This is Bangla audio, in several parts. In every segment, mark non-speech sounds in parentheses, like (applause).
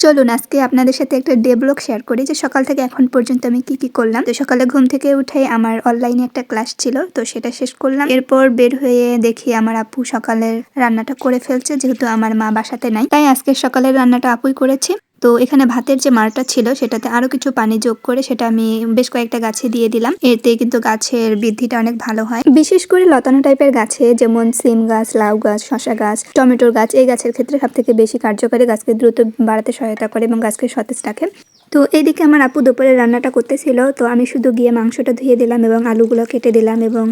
চলুন, আজকে আপনাদের সাথে একটা ডে ব্লগ শেয়ার করি যে সকাল থেকে এখন পর্যন্ত আমি কি কি করলাম। তো সকালে ঘুম থেকে উঠে আমার অনলাইনে একটা ক্লাস ছিল, তো সেটা শেষ করলাম। এরপর বের হয়ে দেখি আমার আপু সকালের রান্নাটা করে ফেলছে, যেহেতু আমার মা বাসাতে নাই। তাই আজকে সকালের রান্নাটা আপুই করেছে। তো এখানে ভাতের যে মারটা ছিল, সেটাতে আরও কিছু পানি যোগ করে সেটা আমি বেশ কয়েকটা গাছে দিয়ে দিলাম। এতে কিন্তু গাছের বৃদ্ধিটা অনেক ভালো হয়। বিশেষ করে লতানো টাইপের গাছে, যেমন সিম গাছ, লাউ গাছ শশা গাছ, টমেটোর গাছ, এই গাছের ক্ষেত্রে সব থেকে বেশি কার্যকারী, গাছকে দ্রুত বাড়াতে সহায়তা করে এবং গাছকে সতেজ রাখে। তো এদিকে আমার আপু দুপুরে রান্নাটা করতেছিল। তো আমি শুধু গিয়ে মাংসটা ধুয়ে দিলাম এবং আলুগুলো কেটে দিলাম এবং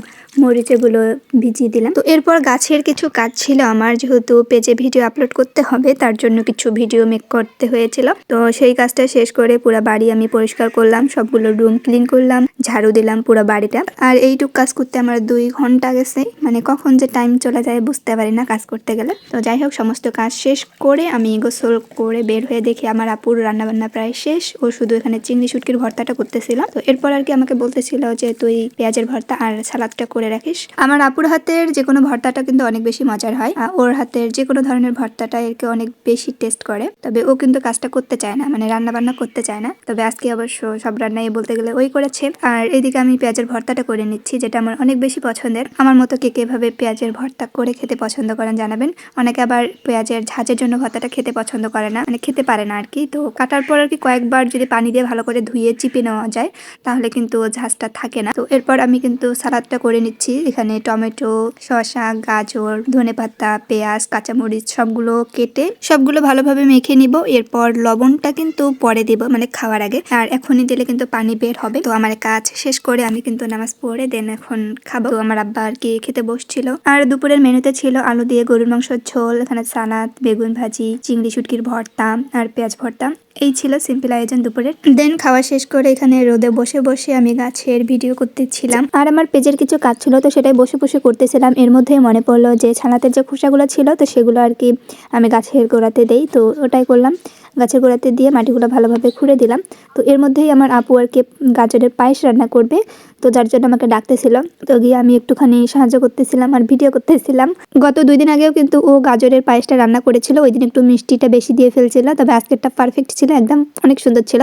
মরিচেগুলো ভিজিয়ে দিলাম। তো এরপর গাছের কিছু কাজ ছিল আমার, যেহেতু পেজে ভিডিও আপলোড করতে হবে, তার জন্য কিছু ভিডিও মেক করতে হয়েছিল। তো সেই কাজটা শেষ করে পুরো বাড়ি আমি পরিষ্কার করলাম, সবগুলো রুম ক্লিন করলাম। ঝাড়ু দিলাম পুরো বাড়িটা। আর এইটুক কাজ করতে আমার দুই ঘণ্টা গেছে। মানে কখন যে টাইম চলে যায় বুঝতে পারি না কাজ করতে গেলে। তো যাই হোক, সমস্ত কাজ শেষ করে আমি গোসল করে বের হয়ে দেখি আমার আপুর রান্নাবান্না প্রায় শেষ। ও শুধু এখানে চিংড়ি শুটকির ভর্তাটা করতেছিলাম তো এরপর আর কি আমাকে বলতেছিল যে তুই পেঁয়াজের ভর্তা আর সালাদটা করে রাখিস। আমার আপুর হাতের যে কোনো ভর্তাটা কিন্তু অনেক বেশি মজার হয়। আর ওর হাতের যে কোনো ধরনের ভর্তাটা এরকে অনেক বেশি টেস্ট করে। তবে ও কিন্তু কাজটা করতে চায় না মানে রান্নাবান্না করতে চায় না। তবে আজকে অবশ্য সব রান্নাই বলতে গেলে ওই করেছে। আর এদিকে আমি পেঁয়াজের ভর্তাটা করে নিচ্ছি, যেটা আমার অনেক বেশি পছন্দের। আমার মতো কে কেভাবে পেঁয়াজের ভর্তা করে খেতে পছন্দ করেন জানাবেন। অনেকে আবার পেঁয়াজের ঝাঁজের জন্য ভর্তাটা খেতে পছন্দ করে না মানে খেতে পারে না আর কি। তো কাটার পর আর কি কয়েকবার যদি পানি দিয়ে ভালো করে ধুয়ে চিপে নেওয়া যায়, তাহলে কিন্তু ঝাঁজটা থাকে না। তো এরপর আমি কিন্তু সালাদটা করে নিচ্ছি। এখানে টমেটো, শসা, গাজর, ধনে পাতা, পেঁয়াজ, কাঁচামরিচ সবগুলো কেটে সবগুলো ভালোভাবে মেখে নিব। এরপর লবণটা কিন্তু পরে দিব মানে খাওয়ার আগে। আর এখনই দিলে কিন্তু পানি বের হবে। তো আমার কাজ শেষ করে আমি কিন্তু নামাজ পড়ে দেন এখন খাব। আমার আব্বা আর কি খেতে বসছিল। আর দুপুরের মেনুতে ছিল আলু দিয়ে গরুর মাংসের ঝোল, এখানে সালাদ, বেগুন ভাজি, চিংড়ি শুটকির ভর্তা আর পেঁয়াজ ভর্তা। এই ছিল সিম্পল আয়োজন দুপুরের। দেন খাওয়া শেষ করে এখানে রোদে বসে বসে আমি গাছের ভিডিও করতেছিলাম। আর আমার পেজের কিছু কাজ ছিল, তো সেটাই বসে বসে করতেছিলাম। এর মধ্যে মনে পড়ল যে ছানাতের যে খোসাগুলো ছিল, তো সেগুলো আর কি আমি গাছের গোড়াতে দেই, তো ওটাই করলাম। গাছের গোড়াতে দিয়ে মাটিগুলো ভালোভাবে খুঁড়ে দিলাম। তো এর মধ্যেই আমার আপু আর কে গাজরের পায়েস রান্না করবে। তো যার জন্য আমাকে ডাকতেছিল। তো গিয়ে আমি একটুখানি সাহায্য করতেছিলাম আর ভিডিও করতেছিলাম। গত দুই দিন আগেও কিন্তু ও গাজরের পায়েসটা রান্না করেছিল। ওই দিন একটু মিষ্টিটা বেশি দিয়ে ফেলছিল। তবে আজকেরটা পারফেক্ট ছিল, একদম অনেক সুন্দর ছিল।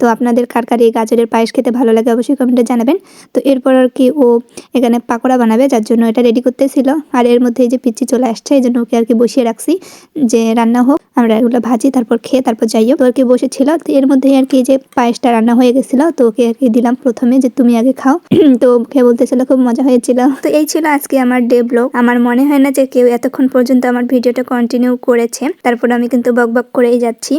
তো আপনাদের কার কার এই গাজরের পায়েস খেতে ভালো লাগে অবশ্যই কমেন্টে জানাবেন। তো এরপর আর কি ও এখানে পাকোড়া বানাবে, যার জন্য এটা রেডি করতেছিল। আর এর মধ্যে এই যে পিচ্ছি চলে আসছে, এই জন্য ওকে আর কি বসিয়ে রাখছি যে রান্না হোক। আমরা এগুলো ভাজি, তারপর খেয়ে তারপর তো আর কি বসেছিল, তো এর মধ্যে আর কি যে পায়েসটা রান্না হয়ে গেছিল, তো ওকে আর কি দিলাম প্রথমে যে তুমি আগে খাও। (clears throat) তো খেয়ে বলতেছিল, খুব মজা হয়েছিল। তো এই ছিল আজকে আমার ডে ব্লগ আমার মনে হয় না যে কেউ এতক্ষণ পর্যন্ত আমার ভিডিওটা কন্টিনিউ করেছে। তারপর আমি কিন্তু বক বক করেই যাচ্ছি।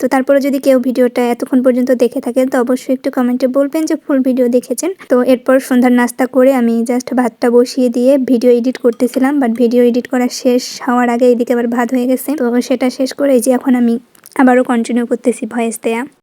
তো তারপরে যদি কেউ ভিডিওটা এতক্ষণ পর্যন্ত দেখে থাকেন, তো অবশ্যই একটু কমেন্টে বলবেন যে ফুল ভিডিও দেখেছেন। তো এরপর সন্ধ্যার নাস্তা করে আমি জাস্ট ভাতটা বসিয়ে দিয়ে ভিডিও এডিট করতেছিলাম বাট ভিডিও এডিট করা শেষ হওয়ার আগে এদিকে আবার ভাত হয়ে গেছে। তো সেটা শেষ করে যে এখন আমি আবারও কন্টিনিউ করতেছি ভয়েস দেয়া।